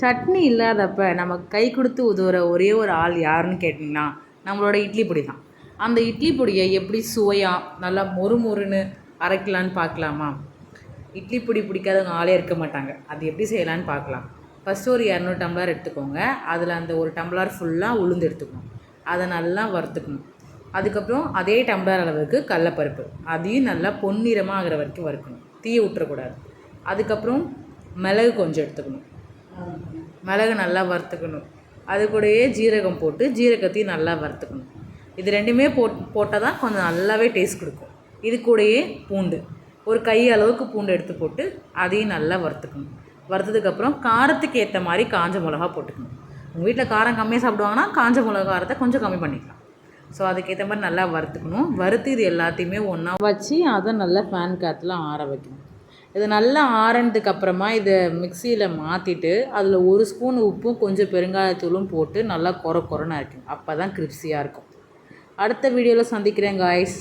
சட்னி இல்லாதப்ப நமக்கு கை கொடுத்து உதவுற ஒரே ஒரு ஆள் யாருன்னு கேட்டிங்கன்னா நம்மளோட இட்லி பொடி தான். அந்த இட்லி பொடியை எப்படி சுவையாக நல்லா மொறு மொறுன்னு அரைக்கலான்னு பார்க்கலாமா? இட்லி பொடி பிடிக்காதவங்க ஆளே இருக்க மாட்டாங்க. அது எப்படி செய்யலான்னு பார்க்கலாம். ஃபஸ்ட்டு ஒரு இரநூறு டம்ளர் எடுத்துக்கோங்க. அதில் அந்த ஒரு டம்ளர் ஃபுல்லாக உளுந்து எடுத்துக்கணும். அதை நல்லா வறுத்துக்கணும். அதுக்கப்புறம் அதே டம்ளர் அளவுக்கு கடலப்பருப்பு. அதையும் நல்லா பொன்னிறமாக ஆகிற வரைக்கும் வறுக்கணும். தீயை விட்டுறக்கூடாது அதுக்கப்புறம் மிளகு கொஞ்சம் எடுத்துக்கணும். மிளகு நல்லா வறுத்துக்கணும். அது கூடயே ஜீரகம் போட்டு ஜீரகத்தையும் நல்லா வறுத்துக்கணும். இது ரெண்டுமே போட் போட்டால் தான் கொஞ்சம் நல்லாவே டேஸ்ட் கொடுக்கும். இது கூடயே பூண்டு. ஒரு கை அளவுக்கு பூண்டு எடுத்து போட்டு அதையும் நல்லா வறுத்துக்கணும். வறுத்ததுக்கப்புறம் காரத்துக்கு ஏற்ற மாதிரி காஞ்ச மிளகா போட்டுக்கணும். உங்கள் வீட்டில் காரம் கம்மியாக சாப்பிடுவாங்கன்னா காஞ்ச மிளகா காரத்தை கொஞ்சம் கம்மி பண்ணிக்கலாம். ஸோ அதுக்கேற்ற மாதிரி நல்லா வறுத்துக்கணும். வறுத்து இது எல்லாத்தையுமே ஒன்றா வச்சு அதை நல்லா ஃபேன் காற்றுல ஆற வைக்கணும். இது நல்லா ஆறினதுக்கு அப்புறமா இதை மிக்சியில் மாற்றிட்டு அதில் ஒரு ஸ்பூன் உப்பும் கொஞ்சம் பெருங்காயத்தூளும் போட்டு நல்லா கொர கொரன்னு அரைக்கணும். அப்போ தான் கிரிப்ஸியாக இருக்கும். அடுத்த வீடியோவில் சந்திக்கிறேன் காய்ஸ்